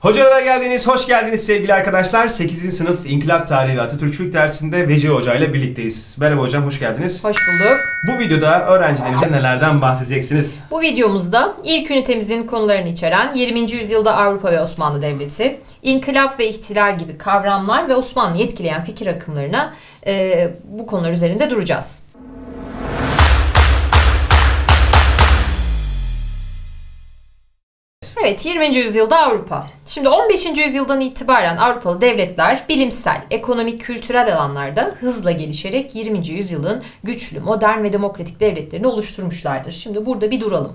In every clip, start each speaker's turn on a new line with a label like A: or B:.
A: Hocalara geldiniz, hoş geldiniz sevgili arkadaşlar. 8. sınıf İnkılap Tarihi ve Atatürkçülük dersinde Veci Hoca ile birlikteyiz. Merhaba hocam, hoş geldiniz.
B: Hoş bulduk.
A: Bu videoda öğrencilerimize nelerden bahsedeceksiniz?
B: Bu videomuzda ilk ünitemizin konularını içeren 20. yüzyılda Avrupa ve Osmanlı Devleti, inkılap ve ihtilal gibi kavramlar ve Osmanlı'yı etkileyen fikir akımlarına e, bu konular üzerinde duracağız. Evet 20. yüzyılda Avrupa. Şimdi 15. yüzyıldan itibaren Avrupalı devletler bilimsel, ekonomik, kültürel alanlarda hızla gelişerek 20. yüzyılın güçlü, modern ve demokratik devletlerini oluşturmuşlardır. Şimdi burada bir duralım.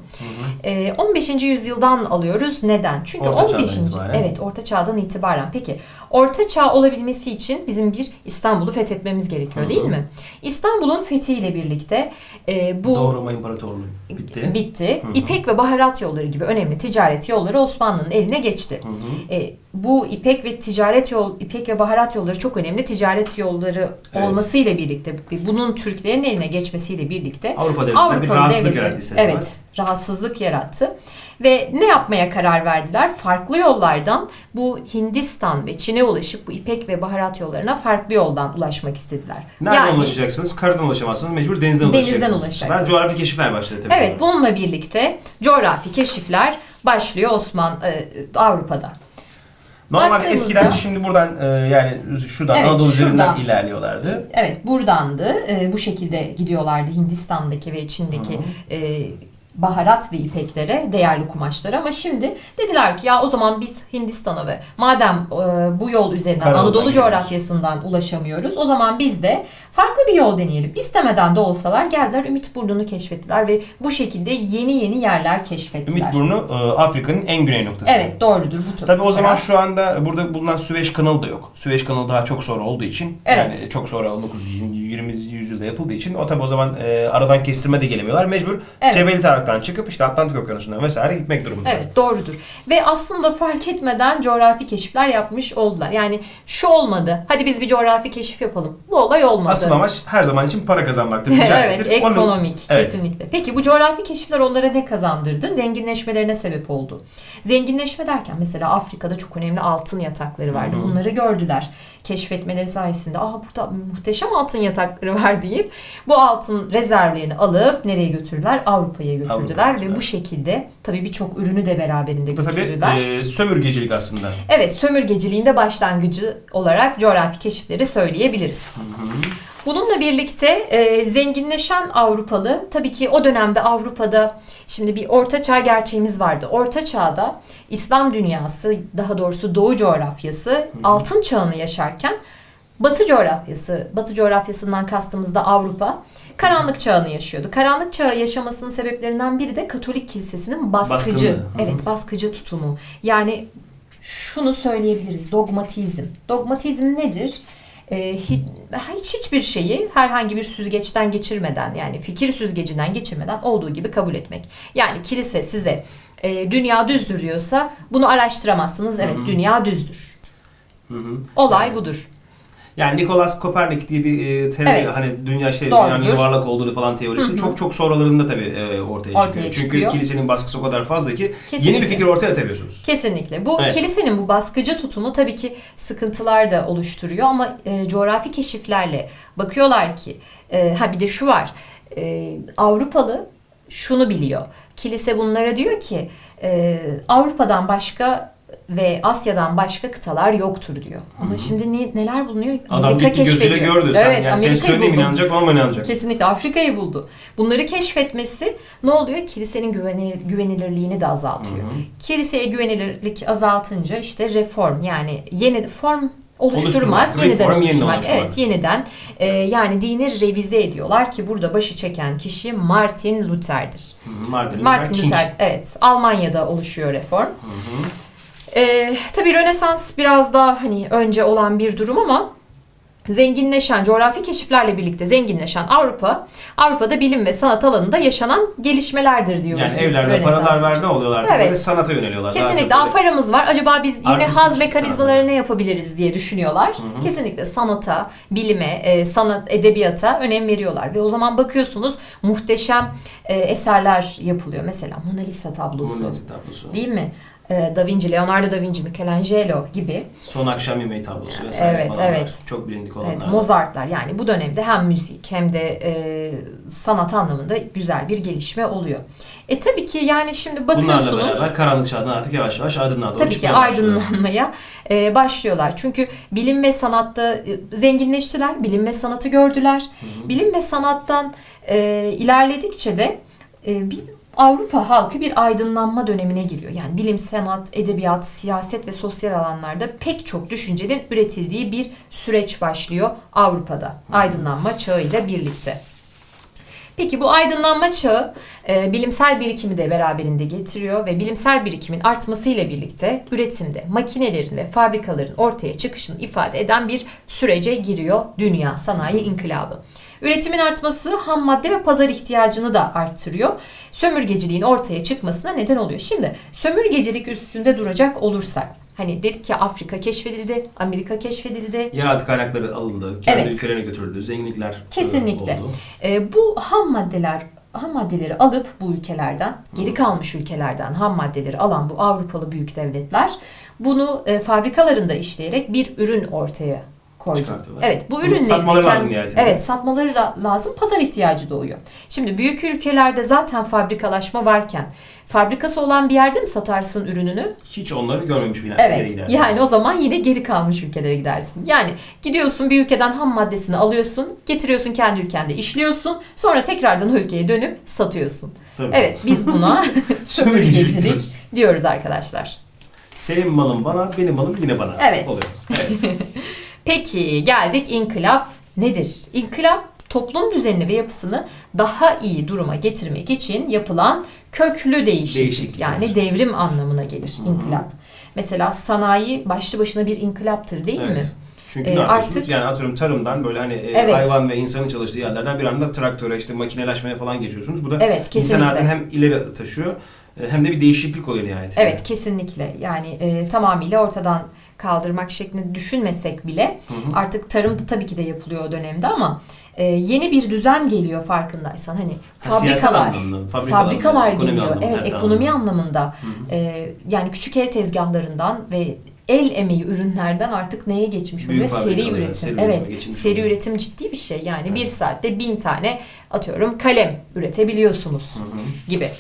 B: Ee, 15. yüzyıldan alıyoruz. Neden? Çünkü
A: Orta Çağ'dan
B: 15.
A: itibaren.
B: Evet, Orta Çağ'dan itibaren. Peki, Orta Çağ olabilmesi için bizim bir İstanbul'u fethetmemiz gerekiyor,
A: Hı hı.
B: değil mi? İstanbul'un fethiyle birlikte e, bu
A: Doğu Roma İmparatorluğu bitti.
B: bitti.
A: Hı hı.
B: İpek ve baharat yolları gibi önemli ticaret yolları Osmanlı'nın eline geçti.
A: Hı hı.
B: E, bu İpek ve ticaret yol İpek ve baharat yolları çok önemli ticaret yolları
A: Evet.
B: olmasıyla birlikte ve bunun Türklerin eline geçmesiyle birlikte
A: Avrupa devletlerine bir rahatsızlık yarattı.
B: Evet, rahatsızlık yarattı. Ve ne yapmaya karar verdiler? Farklı yollardan bu Hindistan ve Çin'e ulaşıp bu İpek ve baharat yollarına farklı yoldan ulaşmak istediler.
A: Nereden ulaşacaksınız? Karadan ulaşamazsınız, mecbur denizden,
B: Denizden
A: ulaşacaksınız.
B: Ulaşacaksınız.
A: sefer coğrafi keşifler başladı tabii.
B: Evet, bununla birlikte coğrafi keşifler başlıyor Osman e, Avrupa'da. Baktığımızda-
A: eskiden şimdi buradan e, yani şuradan
B: Evet,
A: Anadolu üzerinden
B: şuradan.
A: ilerliyorlardı.
B: Evet, buradandı. E, bu şekilde gidiyorlardı Hindistan'daki ve Çin'deki e, baharat ve ipeklere, değerli kumaşlara. Ama şimdi dediler ki ya o zaman biz Hindistan'a ve madem e, bu yol üzerinden
A: Karayoldan
B: Anadolu
A: gidiyoruz.
B: coğrafyasından ulaşamıyoruz, o zaman biz de farklı bir yol deneyelim. İstemeden de olsalar geldiler Ümitburnu'nu keşfettiler ve bu şekilde yeni yeni yerler keşfettiler.
A: Ümitburnu e, Afrika'nın en güney noktası.
B: Evet, doğrudur bu
A: Tabii o zaman
B: taraf.
A: şu anda burada bulunan Süveyş kanalı da yok. Süveyş kanalı daha çok sonra olduğu için
B: Evet.
A: yani çok sonra 19. 20. yüzyılda yapıldığı için o tabii o zaman e, aradan kestirme de gelemiyorlar. Mecbur
B: Evet.
A: Cebeli Tarık'tan çıkıp işte Atlantik Okyanusu'ndan vesaire gitmek durumunda.
B: Evet doğrudur. Ve aslında fark etmeden coğrafi keşifler yapmış oldular. Yani şu olmadı. Hadi biz bir coğrafi keşif yapalım. Bu olay olmadı.
A: Asıl amaç her zaman için para kazanmaktır,
B: evet, ekonomik
A: Evet.
B: kesinlikle. Peki bu coğrafi keşifler onlara ne kazandırdı? Zenginleşmelerine sebep oldu. Zenginleşme derken mesela Afrika'da çok önemli altın yatakları vardı.
A: Hı hı.
B: Bunları gördüler. Keşfetmeleri sayesinde aa burada muhteşem altın yatakları var deyip bu altın rezervlerini alıp nereye götürdüler? Avrupa'ya götürdüler
A: götürdüler.
B: ve bu şekilde tabii birçok ürünü de beraberinde götürdüler.
A: tabii e, sömürgecilik aslında.
B: Evet, sömürgeciliğin de başlangıcı olarak coğrafi keşifleri söyleyebiliriz. Bununla birlikte e, zenginleşen Avrupalı, tabii ki o dönemde Avrupa'da şimdi bir Orta Çağ gerçeğimiz vardı. Orta Çağ'da İslam dünyası, daha doğrusu Doğu coğrafyası altın çağını yaşarken Batı coğrafyası, Batı coğrafyasından kastımızda Avrupa, karanlık çağını yaşıyordu. Karanlık çağı yaşamasının sebeplerinden biri de Katolik kilisesinin baskıcı,
A: hı.
B: evet baskıcı tutumu. Yani şunu söyleyebiliriz, dogmatizm. Dogmatizm nedir? Ee, hiç, hiç hiçbir şeyi herhangi bir süzgeçten geçirmeden yani fikir süzgecinden geçirmeden olduğu gibi kabul etmek. Yani kilise size e, dünya düzdür diyorsa bunu araştıramazsınız. Evet
A: Hı hı.
B: dünya düzdür.
A: Hı hı.
B: Olay budur.
A: Yani Nikolas Kopernik diye bir e, teori
B: Evet.
A: hani dünya şey
B: Doğrudur.
A: dünyanın yuvarlak olduğunu falan teorisi çok çok sonralarında tabii e, ortaya,
B: Ortaya
A: çıkıyor. Çünkü
B: çıkıyor.
A: kilisenin baskısı o kadar fazla ki yeni
B: Kesinlikle.
A: bir fikir ortaya atabiliyorsunuz.
B: Kesinlikle. Bu
A: Evet.
B: kilisenin bu baskıcı tutumu tabii ki sıkıntılar da oluşturuyor ama e, coğrafi keşiflerle bakıyorlar ki e, ha bir de şu var. E, Avrupalı şunu biliyor. Kilise bunlara diyor ki e, Avrupa'dan başka ve Asya'dan başka kıtalar yoktur diyor. Ama şimdi ne, neler bulunuyor?
A: Adam gitti gözüyle gördü. Sen,
B: Evet,
A: yani
B: Amerika'yı
A: söylediğin
B: buldu.
A: inanacak olmayan inanacak.
B: Kesinlikle Afrika'yı buldu. Bunları keşfetmesi ne oluyor? Kilisenin güvenilir, güvenilirliğini de azaltıyor.
A: Hı hı.
B: Kiliseye güvenilirlik azaltınca işte reform yani yeni form oluşturmak,
A: Oluşturmak,
B: yeniden
A: reform, yeniden
B: oluşturmak.
A: oluşturmak.
B: Evet, yeniden e, yani dini revize ediyorlar ki burada başı çeken kişi Martin Luther'dir.
A: Martin,
B: Martin
A: King.
B: Luther, evet, Almanya'da oluşuyor reform.
A: Hı hı.
B: E, tabii Rönesans biraz daha hani önce olan bir durum ama zenginleşen, coğrafi keşiflerle birlikte zenginleşen Avrupa, Avrupa'da bilim ve sanat alanında yaşanan gelişmelerdir diyoruz.
A: Yani
B: biz
A: evlerde paralar ne oluyorlar?
B: Evet.
A: Böyle sanata yöneliyorlar. Daha
B: Kesinlikle. Daha
A: böyle-
B: paramız var. Acaba biz yeni
A: Artistik
B: haz mekanizmaları ne yapabiliriz diye düşünüyorlar.
A: Hı hı.
B: Kesinlikle sanata, bilime, e, sanat, edebiyata önem veriyorlar. Ve o zaman bakıyorsunuz muhteşem e, eserler yapılıyor. Mesela Mona Lisa tablosu.
A: Mona Lisa tablosu.
B: Değil mi? E, Da Vinci, Leonardo da Vinci, Michelangelo gibi
A: Son akşam yemeği tablosu vesaire
B: Evet,
A: falan
B: evet.
A: Çok bilindik olanlar.
B: Evet, Mozart'lar yani bu dönemde hem müzik hem de e, sanat anlamında güzel bir gelişme oluyor. E tabii ki yani şimdi
A: Bunlarla
B: bakıyorsunuz
A: beraber karanlık çağdan artık yavaş yavaş aydınlığa doğru
B: tabii ki aydınlanmaya e, başlıyorlar. Çünkü bilim ve sanatta e, zenginleştiler, bilim ve sanatı gördüler.
A: Hı hı.
B: Bilim ve sanattan e, ilerledikçe de e, bir Avrupa halkı bir aydınlanma dönemine giriyor. Yani bilim, sanat, edebiyat, siyaset ve sosyal alanlarda pek çok düşüncenin üretildiği bir süreç başlıyor Avrupa'da. Aydınlanma çağıyla birlikte. Peki bu aydınlanma çağı e, bilimsel birikimi de beraberinde getiriyor ve bilimsel birikimin artmasıyla birlikte üretimde makinelerin ve fabrikaların ortaya çıkışını ifade eden bir sürece giriyor dünya sanayi inkılabı. Üretimin artması ham madde ve pazar ihtiyacını da arttırıyor. Sömürgeciliğin ortaya çıkmasına neden oluyor. Şimdi sömürgecilik üstünde duracak olursak hani dedik ki Afrika keşfedildi, Amerika keşfedildi,
A: Yeraltı kaynakları alındı, kendi
B: Evet.
A: ülkelerine götürüldü, zenginlikler e,
B: Kesinlikle.
A: oldu.
B: E, bu ham maddeler ham maddeleri alıp bu ülkelerden, geri kalmış ülkelerden ham maddeleri alan bu Avrupalı büyük devletler bunu e, fabrikalarında işleyerek bir ürün ortaya koydu. Evet, bu
A: Bunu
B: ürünleri
A: satmaları
B: de
A: lazım
B: kend-
A: nihayetinde.
B: Evet, satmaları la- lazım. Pazar ihtiyacı doğuyor. Şimdi büyük ülkelerde zaten fabrikalaşma varken fabrikası olan bir yerde mi satarsın ürününü?
A: Hiç onları görmemiş bir
B: Evet. Yani o zaman yine geri kalmış ülkelere gidersin. Yani gidiyorsun bir ülkeden ham maddesini alıyorsun, getiriyorsun kendi ülkende işliyorsun, sonra tekrardan o ülkeye dönüp satıyorsun.
A: Tabii.
B: Evet, biz buna
A: Sömürgecilik
B: sömürgecilik
A: diyoruz.
B: diyoruz arkadaşlar.
A: Senin malın bana, benim malım yine bana.
B: Evet.
A: Oluyor. Evet.
B: Peki geldik inkılap nedir? İnkılap toplum düzenini ve yapısını daha iyi duruma getirmek için yapılan köklü değişiklik.
A: Değişiklikler.
B: Yani devrim anlamına gelir
A: Hı hı.
B: inkılap. Mesela sanayi başlı başına bir inkılaptır değil mi?
A: evet. Çünkü
B: Ee,
A: ne
B: artık-
A: Yani atıyorum tarımdan böyle hani e,
B: Evet.
A: hayvan ve insanın çalıştığı yerlerden bir anda traktöre işte makineleşmeye falan geçiyorsunuz. Bu da
B: Evet
A: insan
B: kesinlikle.
A: hayatını hem ileri taşıyor e, hem de bir değişiklik oluyor nihayetinde.
B: Evet kesinlikle yani e, tamamıyla ortadan kaldırmak şeklinde düşünmesek bile
A: Hı hı.
B: artık tarım da tabii ki de yapılıyor o dönemde ama e, yeni bir düzen geliyor farkındaysan hani
A: Ha,
B: fabrikalar
A: anlamda, fabrikalar,
B: fabrikalar geliyor
A: anlamında,
B: evet ekonomi
A: anlamda.
B: anlamında
A: Hı hı.
B: e, yani küçük el tezgahlarından ve el emeği ürünlerden artık neye geçmiş oluyor? Seri üretim.
A: seri
B: evet.
A: geçilmiş
B: Seri
A: oluyor.
B: üretim ciddi bir şey. Yani
A: Evet.
B: bir saatte bin tane atıyorum kalem üretebiliyorsunuz
A: Hı hı.
B: gibi.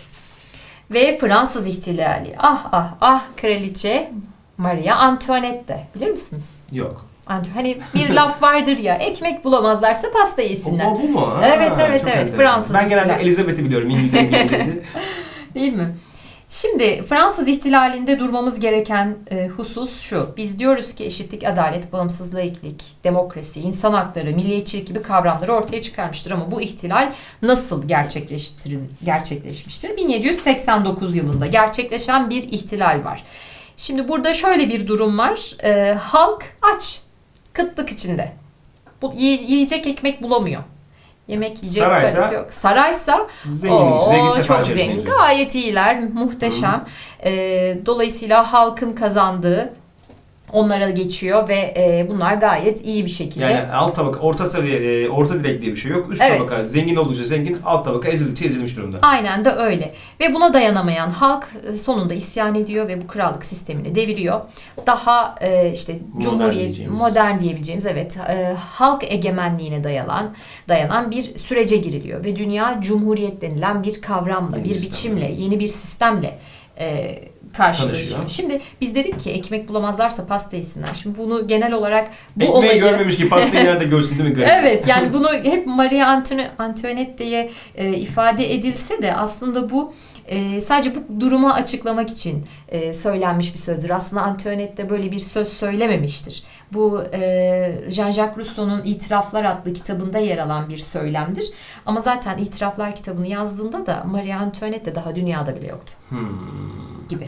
B: Ve Fransız ihtilali. Ah ah ah kraliçe Maria Antoinette. Bilir misiniz?
A: Yok.
B: Anto- Hani bir laf vardır ya ekmek bulamazlarsa pasta yesinler.
A: O, bu mu? Ha,
B: Evet, evet, evet.
A: enteresan.
B: Fransız
A: Ben genelde. Elizabeth'i biliyorum İngiltere İngilizcesi.
B: Değil mi? Şimdi Fransız ihtilalinde durmamız gereken e, husus şu. Biz diyoruz ki eşitlik, adalet, bağımsız laiklik, demokrasi, insan hakları, milliyetçilik gibi kavramları ortaya çıkarmıştır. Ama bu ihtilal nasıl gerçekleştirin, gerçekleşmiştir? 1789 yılında gerçekleşen bir ihtilal var. Şimdi burada şöyle bir durum var. E, halk aç, kıtlık içinde. Bu, yi- yiyecek ekmek bulamıyor. Yemek yiyecek
A: Saraysa-
B: parası yok. Saraysa
A: Zengin,
B: Oo,
A: zengin sefer
B: çok zengin. Gayet iyiler. Muhteşem. Ee, dolayısıyla halkın kazandığı onlara geçiyor ve e, bunlar gayet iyi bir şekilde.
A: Yani alt tabaka, orta seviye, e, orta direk diye bir şey yok. Üst
B: Evet.
A: tabaka zengin oldukça zengin, alt tabaka ezildikçe ezilmiş durumda.
B: Aynen de öyle. Ve buna dayanamayan halk e, sonunda isyan ediyor ve bu krallık sistemini deviriyor. Daha e, işte
A: Modern
B: cumhuriyet,
A: diyeceğimiz.
B: modern diyebileceğimiz evet e, halk egemenliğine dayanan dayanan bir sürece giriliyor ve dünya cumhuriyet denilen bir kavramla,
A: Yeni
B: bir
A: sistemle.
B: biçimle, yeni bir sistemle e, karşılaşıyor. Şimdi biz dedik ki ekmek bulamazlarsa pasta yesinler. Şimdi bunu genel olarak bu
A: Ekmeği
B: olayı
A: görmemiş ki pastayı nerede görsün değil mi? Garip.
B: Evet yani bunu hep Maria Antoinette diye e, ifade edilse de aslında bu e, sadece bu durumu açıklamak için e, söylenmiş bir sözdür. Aslında Antoinette de böyle bir söz söylememiştir. Bu e, Jean-Jacques Rousseau'nun İtiraflar adlı kitabında yer alan bir söylemdir. Ama zaten İtiraflar kitabını yazdığında da Maria Antoinette de daha dünyada bile yoktu
A: Hmm.
B: Gibi.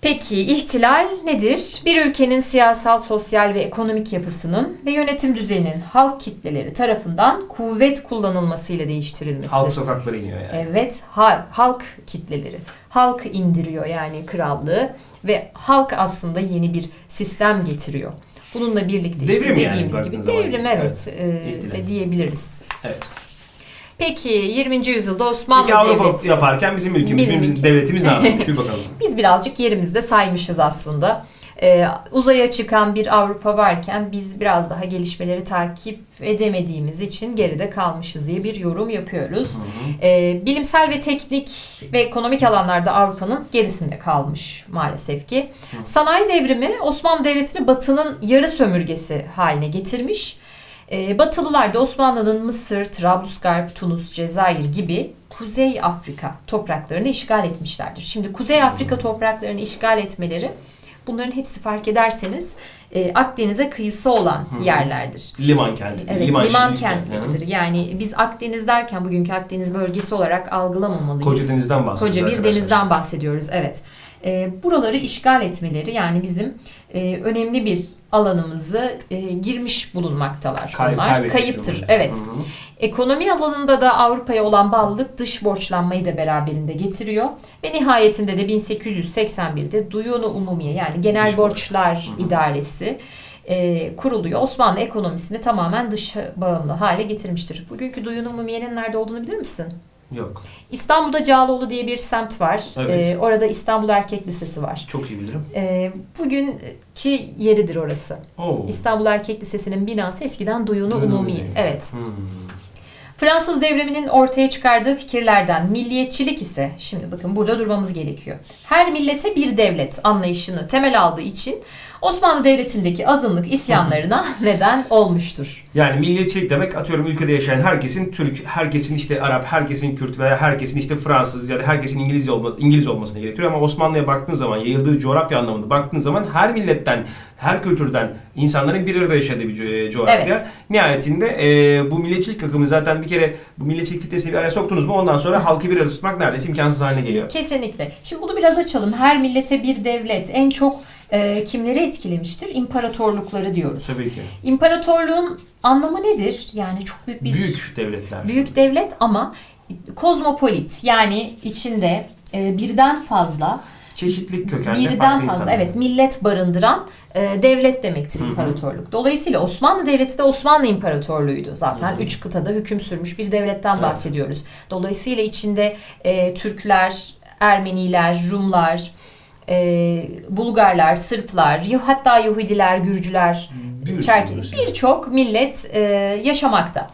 B: Peki ihtilal nedir? Bir ülkenin siyasal, sosyal ve ekonomik yapısının ve yönetim düzeninin halk kitleleri tarafından kuvvet kullanılmasıyla değiştirilmesidir.
A: Halk sokaklara iniyor yani.
B: Evet, hal- halk kitleleri. Halk indiriyor yani krallığı ve halk aslında yeni bir sistem getiriyor. Bununla birlikte işte
A: Devrim yani
B: dediğimiz
A: baktığın
B: gibi devrim evet, e,
A: ihtilal.
B: de diyebiliriz.
A: Evet.
B: Peki 20. yüzyılda Osmanlı
A: Peki Avrupa
B: Devleti.
A: yaparken bizim ülkemiz,
B: Bizim
A: bizim, devletimiz ne yapmış bir bakalım.
B: Biz birazcık yerimizde saymışız aslında. Ee, uzaya çıkan bir Avrupa varken biz biraz daha gelişmeleri takip edemediğimiz için geride kalmışız diye bir yorum yapıyoruz. Ee, bilimsel ve teknik ve ekonomik alanlarda Avrupa'nın gerisinde kalmış maalesef ki. Sanayi devrimi Osmanlı Devleti'ni Batı'nın yarı sömürgesi haline getirmiş. Ee, Batılılar da Osmanlı'nın Mısır, Trablusgarp, Tunus, Cezayir gibi Kuzey Afrika topraklarını işgal etmişlerdir. Şimdi Kuzey Afrika topraklarını işgal etmeleri bunların hepsi fark ederseniz e, Akdeniz'e kıyısı olan yerlerdir.
A: Liman kenti.
B: Evet, liman,
A: şehri
B: kentleridir. Yani biz Akdeniz derken bugünkü Akdeniz bölgesi olarak algılamamalıyız.
A: Koca denizden bahsediyoruz
B: Koca bir
A: arkadaşlar.
B: denizden bahsediyoruz. Evet. E, buraları işgal etmeleri yani bizim e, önemli bir alanımızı e, girmiş bulunmaktalar.
A: Kay-
B: Bunlar kayıptır.
A: durumda.
B: Evet.
A: Hı hı.
B: Ekonomi alanında da Avrupa'ya olan bağlılık dış borçlanmayı da beraberinde getiriyor. Ve nihayetinde de 1881'de Duyunu Umumiye yani Genel
A: Dış borç.
B: Borçlar İdaresi e, kuruluyor. Osmanlı ekonomisini tamamen dışa bağımlı hale getirmiştir. Bugünkü Duyunu Umumiye'nin nerede olduğunu bilir misin?
A: Yok.
B: İstanbul'da Cağaloğlu diye bir semt var.
A: Evet.
B: E, orada İstanbul Erkek Lisesi var.
A: Çok iyi bilirim.
B: E, bugünkü yeridir orası.
A: Oo.
B: İstanbul Erkek Lisesi'nin binası eskiden Duyunu. Umumiye. Evet.
A: Hmm.
B: Fransız devriminin ortaya çıkardığı fikirlerden milliyetçilik ise şimdi bakın burada durmamız gerekiyor. Her millete bir devlet anlayışını temel aldığı için Osmanlı Devleti'ndeki azınlık isyanlarına neden olmuştur.
A: Yani milliyetçilik demek atıyorum ülkede yaşayan herkesin Türk, herkesin işte Arap, herkesin Kürt veya herkesin işte Fransız ya da herkesin İngiliz olması, İngiliz olmasını gerektiriyor ama Osmanlı'ya baktığın zaman yayıldığı coğrafya anlamında baktığın zaman her milletten, her kültürden insanların bir arada yaşadığı bir co- coğrafya.
B: Evet.
A: Nihayetinde e, bu milliyetçilik akımı zaten bir kere bu milliyetçilik fitnesini bir araya soktunuz mu ondan sonra halkı bir arada tutmak neredeyse imkansız haline geliyor.
B: Kesinlikle. Şimdi bunu biraz açalım. Her millete bir devlet en çok e, kimleri etkilemiştir? İmparatorlukları diyoruz.
A: Tabii ki.
B: İmparatorluğun anlamı nedir? Yani çok büyük bir
A: Büyük devletler.
B: büyük devlet ama kozmopolit yani içinde e, birden fazla
A: Çeşitlilik kökenli
B: birden fazla
A: insanlar.
B: evet millet barındıran e, devlet demektir
A: Hı hı.
B: imparatorluk. Dolayısıyla Osmanlı Devleti de Osmanlı İmparatorluğu'ydu. Zaten
A: Hı hı.
B: üç kıtada hüküm sürmüş bir devletten
A: Evet.
B: bahsediyoruz. Dolayısıyla içinde e, Türkler, Ermeniler, Rumlar, e, Bulgarlar, Sırplar, hatta Yahudiler, Gürcüler,
A: Bir
B: Çerkez birçok millet e, yaşamakta.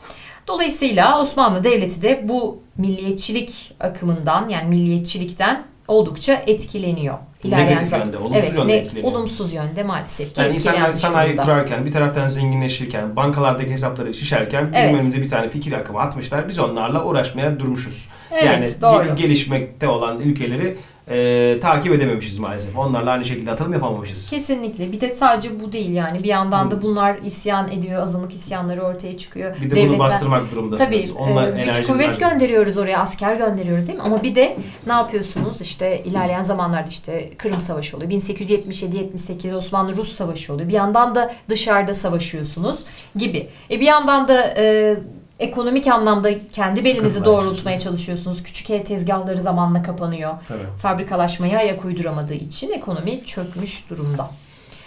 B: Dolayısıyla Osmanlı Devleti de bu milliyetçilik akımından yani milliyetçilikten oldukça etkileniyor.
A: Negatif yönde, olumsuz
B: evet,
A: yönde etkileniyor.
B: olumsuz yönde maalesef ki
A: Yani insanlar sanayi kurarken, bir taraftan zenginleşirken, bankalardaki hesapları şişerken bizim
B: Evet.
A: önümüze bir tane fikir akımı atmışlar. Biz onlarla uğraşmaya durmuşuz.
B: Evet,
A: yani
B: doğru.
A: gel- gelişmekte olan ülkeleri e, takip edememişiz maalesef. Onlarla aynı şekilde atılım yapamamışız.
B: Kesinlikle. Bir de sadece bu değil yani. Bir yandan da bunlar isyan ediyor. Azınlık isyanları ortaya çıkıyor.
A: Bir de
B: Devletler-
A: bunu bastırmak durumundasınız.
B: Tabii
A: Onunla
B: e, güç kuvvet
A: harcayın.
B: gönderiyoruz oraya, asker gönderiyoruz değil mi? Ama bir de ne yapıyorsunuz? İşte ilerleyen zamanlarda işte Kırım Savaşı oluyor. 1877-78 Osmanlı-Rus Savaşı oluyor. Bir yandan da dışarıda savaşıyorsunuz gibi. E bir yandan da e, ekonomik anlamda kendi belinizi doğrultmaya çalışıyorsunuz. Küçük ev tezgahları zamanla kapanıyor.
A: Tabii.
B: Fabrikalaşmaya ayak uyduramadığı için ekonomi çökmüş durumda.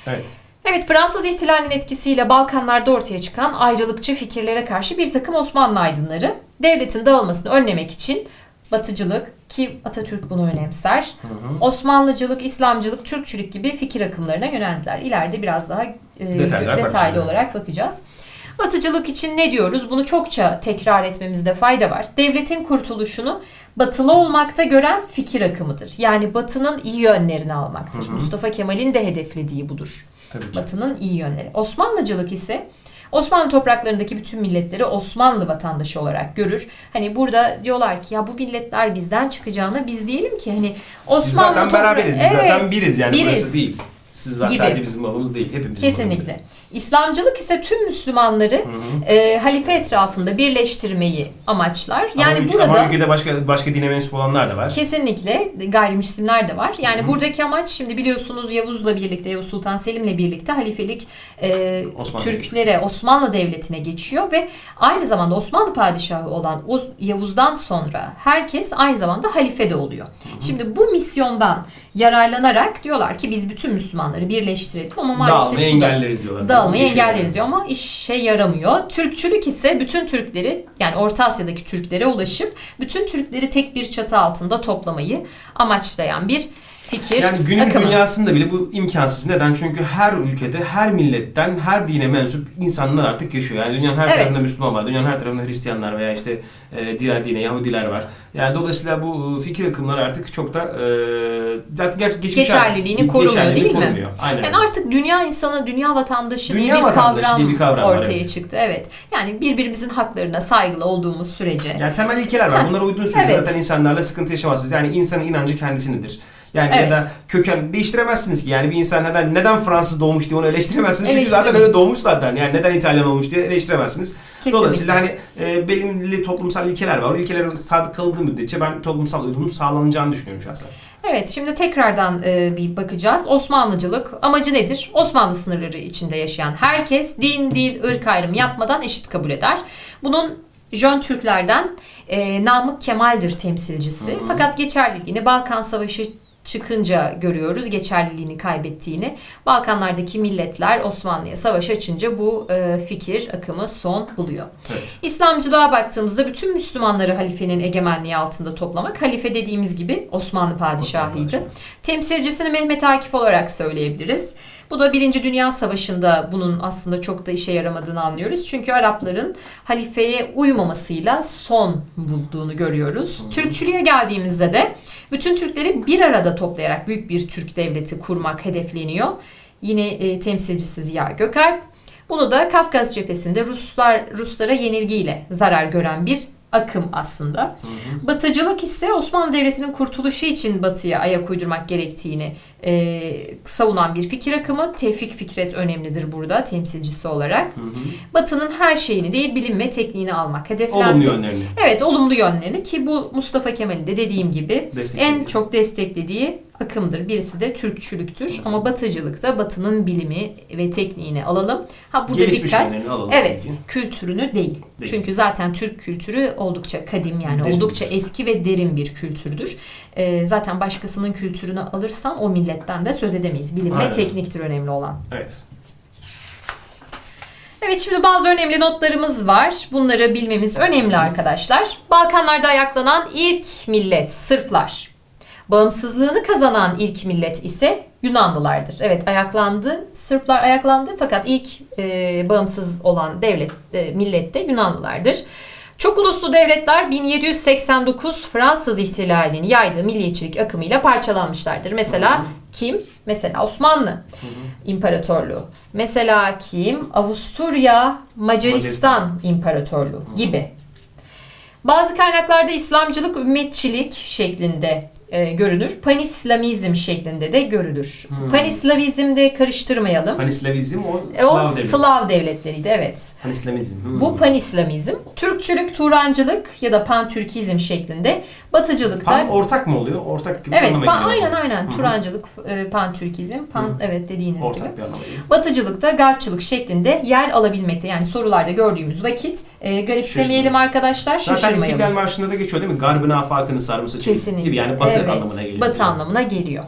A: Evet.
B: Evet Fransız ihtilalinin etkisiyle Balkanlarda ortaya çıkan ayrılıkçı fikirlere karşı bir takım Osmanlı aydınları devletin dağılmasını önlemek için batıcılık ki Atatürk bunu önemser.
A: Hı hı.
B: Osmanlıcılık, İslamcılık, Türkçülük gibi fikir akımlarına yöneldiler. İleride biraz daha e, detaylı
A: bakacağız.
B: olarak bakacağız. Batıcılık için ne diyoruz? Bunu çokça tekrar etmemizde fayda var. Devletin kurtuluşunu batılı olmakta gören fikir akımıdır. Yani batının iyi yönlerini almaktır.
A: Hı hı.
B: Mustafa Kemal'in de hedeflediği budur.
A: Tabii ki.
B: Batı'nın iyi yönleri. Osmanlıcılık ise Osmanlı topraklarındaki bütün milletleri Osmanlı vatandaşı olarak görür. Hani burada diyorlar ki ya bu milletler bizden çıkacağına biz diyelim ki hani Osmanlı
A: Biz zaten beraberiz. Biz
B: Evet,
A: zaten biriz yani
B: biriz.
A: burası değil. Siz var
B: Gibi.
A: sadece bizim malımız değil. Hepimiz
B: Kesinlikle. İslamcılık ise tüm Müslümanları
A: Hı hı.
B: e, halife etrafında birleştirmeyi amaçlar. Yani
A: ama
B: burada
A: ama ülkede başka başka dine mensup olanlar da var.
B: Kesinlikle gayrimüslimler de var. Yani
A: Hı hı.
B: buradaki amaç şimdi biliyorsunuz Yavuz'la birlikte, Yavuz Sultan Selim'le birlikte halifelik e,
A: Osmanlı
B: Türklere, Osmanlı Devleti'ne geçiyor ve aynı zamanda Osmanlı padişahı olan Yavuz'dan sonra herkes aynı zamanda halife de oluyor. Şimdi bu misyondan yararlanarak diyorlar ki biz bütün Müslümanlar Müslümanları birleştirelim ama maalesef
A: Dağılmayı engelleriz diyorlar.
B: Dağılmayı engelleriz diyor ama işe yaramıyor. Türkçülük ise bütün Türkleri yani Orta Asya'daki Türklere ulaşıp bütün Türkleri tek bir çatı altında toplamayı amaçlayan bir fikir
A: Yani günün
B: akımı.
A: dünyasında bile bu imkansız. Neden? Çünkü her ülkede, her milletten, her dine mensup insanlar artık yaşıyor. Yani dünyanın her
B: Evet.
A: tarafında Müslüman var, dünyanın her tarafında Hristiyanlar veya işte e, diğer dine, Yahudiler var. Yani dolayısıyla bu e, fikir akımları artık çok da e, zaten ger- geçmiş
B: Geçerliliğini
A: artık-
B: korumuyor,
A: geçerliliğini
B: değil mi?
A: korumuyor. Aynen.
B: Yani artık dünya insanı, dünya vatandaşı
A: Dünya
B: diye bir
A: vatandaşı
B: kavram,
A: diye bir kavram var,
B: ortaya
A: evet.
B: çıktı. Evet. Yani birbirimizin haklarına saygılı olduğumuz sürece.
A: Yani temel ilkeler var. Bunlara uyduğun sürece
B: evet.
A: zaten insanlarla sıkıntı yaşamazsınız. Yani insanın inancı kendisindedir. Yani
B: Evet.
A: ya da köken değiştiremezsiniz ki. Yani bir insan neden neden Fransız doğmuş diye onu eleştiremezsiniz. Çünkü zaten öyle doğmuş zaten. Yani neden İtalyan olmuş diye eleştiremezsiniz.
B: Kesinlikle.
A: Dolayısıyla hani e, belirli toplumsal ilkeler var. O ilkelere sadık kalındığı müddetçe ben toplumsal uyumun sağlanacağını düşünüyorum şahsen.
B: Evet şimdi tekrardan e, bir bakacağız. Osmanlıcılık amacı nedir? Osmanlı sınırları içinde yaşayan herkes din, dil, ırk ayrımı yapmadan eşit kabul eder. Bunun Jön Türklerden e, Namık Kemal'dir temsilcisi.
A: Hı hı.
B: Fakat geçerliliğini Balkan Savaşı çıkınca görüyoruz geçerliliğini kaybettiğini. Balkanlardaki milletler Osmanlı'ya savaş açınca bu e, fikir akımı son buluyor.
A: Evet.
B: İslamcılığa baktığımızda bütün Müslümanları halifenin egemenliği altında toplamak. Halife dediğimiz gibi Osmanlı padişahıydı. Temsilcisini Mehmet Akif olarak söyleyebiliriz. Bu da Birinci Dünya Savaşı'nda bunun aslında çok da işe yaramadığını anlıyoruz. Çünkü Arapların halifeye uymamasıyla son bulduğunu görüyoruz. Türkçülüğe geldiğimizde de bütün Türkleri bir arada toplayarak büyük bir Türk devleti kurmak hedefleniyor. Yine e, temsilcisi Ziya Gökalp. Bunu da Kafkas cephesinde Ruslar Ruslara yenilgiyle zarar gören bir akım aslında. Batıcılık ise Osmanlı Devleti'nin kurtuluşu için Batı'ya ayak uydurmak gerektiğini e, savunan bir fikir akımı. Tevfik Fikret önemlidir burada temsilcisi olarak.
A: Hı hı.
B: Batı'nın her şeyini değil bilim ve tekniğini almak hedeflendi.
A: Olumlu yönlerini.
B: Evet olumlu yönlerini ki bu Mustafa Kemal'in de dediğim gibi en çok desteklediği akımdır. Birisi de Türkçülüktür ama batıcılıkta batının bilimi ve tekniğini alalım. Ha burada
A: Gelişmiş
B: dikkat
A: alalım.
B: Evet,
A: ki.
B: kültürünü değil.
A: Değil.
B: Çünkü zaten Türk kültürü oldukça kadim yani
A: Derin.
B: oldukça eski ve derin bir kültürdür. Ee, zaten başkasının kültürünü alırsan o milletten de söz edemeyiz. Bilim
A: Aynen.
B: ve tekniktir önemli olan.
A: Evet.
B: Evet şimdi bazı önemli notlarımız var. Bunları bilmemiz önemli arkadaşlar. Balkanlarda ayaklanan ilk millet Sırplar. Bağımsızlığını kazanan ilk millet ise Yunanlılardır. Evet ayaklandı. Sırplar ayaklandı fakat ilk e, bağımsız olan devlet e, millet de Yunanlılardır. Çok uluslu devletler 1789 Fransız ihtilalinin yaydığı milliyetçilik akımıyla parçalanmışlardır. Mesela kim? Mesela Osmanlı İmparatorluğu. Mesela kim? Avusturya Macaristan İmparatorluğu gibi. Bazı kaynaklarda İslamcılık ümmetçilik şeklinde e, görünür. Panislamizm şeklinde de görülür.
A: Hmm.
B: Panislavizmde karıştırmayalım.
A: Panislavizm o
B: E, o
A: Slav devleti.
B: Slav devletleriydi evet.
A: Panislamizm. Hmm.
B: Bu panislamizm. Türkçülük, Turancılık ya da pantürkizm şeklinde. Batıcılıkta
A: Pan ortak mı oluyor? Ortak gibi
B: Evet, pan,
A: geliyor.
B: aynen aynen.
A: Hı.
B: Turancılık, e, pantürkizm, pan
A: Hı.
B: evet dediğiniz gibi.
A: Ortak bir.
B: Batıcılıkta garpçılık şeklinde yer alabilmekte. Yani sorularda gördüğümüz vakit e, garipsemeyelim arkadaşlar,
A: Zaten İstiklal
B: şaşırmayalım.
A: Marşı'nda da geçiyor değil mi? Garbın afakını sarması gibi yani batı
B: Evet,
A: anlamına geliyor.
B: Batı anlamına geliyor.